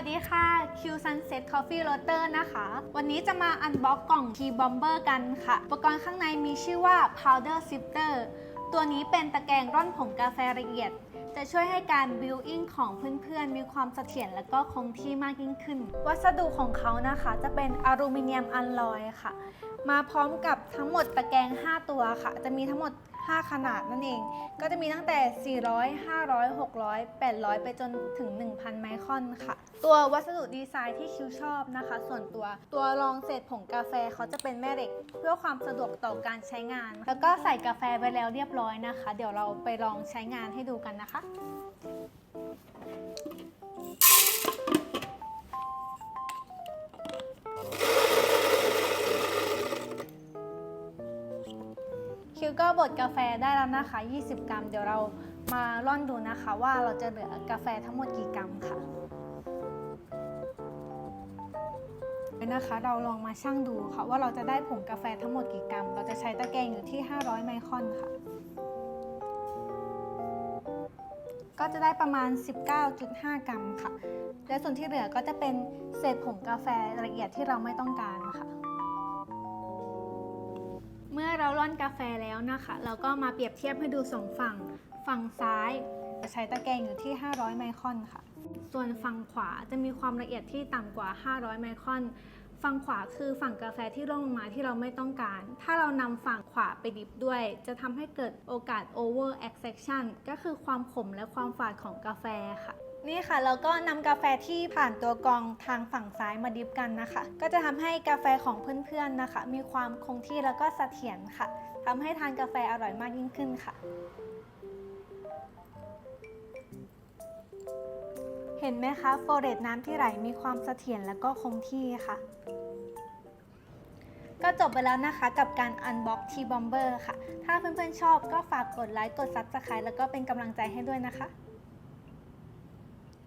สวัสดีค่ะ Q Sunset Coffee Roaster นะคะ วันนี้จะมาอันบ็อกกล่อง Tea Bomber กันค่ะ อุปกรณ์ข้างในมีชื่อว่า Powder Sifter ตัวนี้เป็นตะแกรงร่อนผงกาแฟละเอียด จะช่วยให้การ build in ของเพื่อนๆ มีความเสถียรและก็คงที่มากยิ่งขึ้น วัสดุของเขานะคะจะเป็นอลูมิเนียมอัลลอยค่ะ มาพร้อมกับทั้งหมดตะแกรง 5 ตัวค่ะ จะมีทั้งหมด 5 ขนาดนั่นเอง ก็จะมีตั้งแต่ 400 500 600 800 ไปจนถึง 1,000 ไมครอนค่ะ ตัววัสดุดีไซน์ที่คิวชอบนะคะ ส่วนตัวตัวรองเศษผงกาแฟเขาจะเป็นแม่เหล็ก เพื่อความสะดวกต่อการใช้งาน แล้วก็ใส่กาแฟไปแล้วเรียบร้อยนะคะ เดี๋ยวเราไปลองใช้งานให้ดูกันนะคะ คิวก็บดกาแฟได้แล้วนะคะ 20 กรัม เดี๋ยวเรามาร่อนดูนะคะว่าเราจะเหลือกาแฟทั้งหมดกี่กรัมค่ะนะคะ เราลองมาชั่งดูค่ะว่าเราจะได้ผงกาแฟทั้งหมดกี่กรัม เราจะใช้ตะแกรงอยู่ที่ 500 ไมครอนค่ะ ก็จะได้ประมาณ 19.5 กรัมค่ะ และส่วนที่เหลือก็จะเป็นเศษผงกาแฟละเอียดที่เราไม่ต้องการค่ะ เราร่อนกาแฟแล้วนะคะ เราก็มาเปรียบเทียบให้ดูสองฝั่ง ฝั่งซ้ายจะใช้ตะแกรงอยู่ที่ 500 ไมครอนค่ะ ส่วนฝั่งขวาจะมีความละเอียดที่ต่ำกว่า 500 ไมครอน ฝั่งขวาคือฝั่งกาแฟที่ร่วงลงมาที่เราไม่ต้องการ ถ้าเรานำฝั่งขวาไปดิบด้วย จะทำให้เกิดโอกาส over extraction ก็คือความขมและความฝาดของกาแฟค่ะ นี่ค่ะแล้วก็นำกาแฟที่ผ่านตัวกรองทางฝั่งซ้ายมาดิฟกันนะคะ ก็จะทำให้กาแฟของเพื่อนๆนะคะ มีความคงที่แล้วก็เสถียรค่ะทำให้ทานกาแฟอร่อยมากยิ่งขึ้นค่ะ เห็นไหมคะโฟเรตน้ำที่ไหลมีความเสถียรและก็คงที่ค่ะ ก็จบไปแล้วนะคะกับการ Unbox T Bomber ค่ะ ถ้าเพื่อนๆชอบก็ฝากกดไลค์กด Subscribe แล้วก็เป็นกำลังใจให้ด้วยนะคะ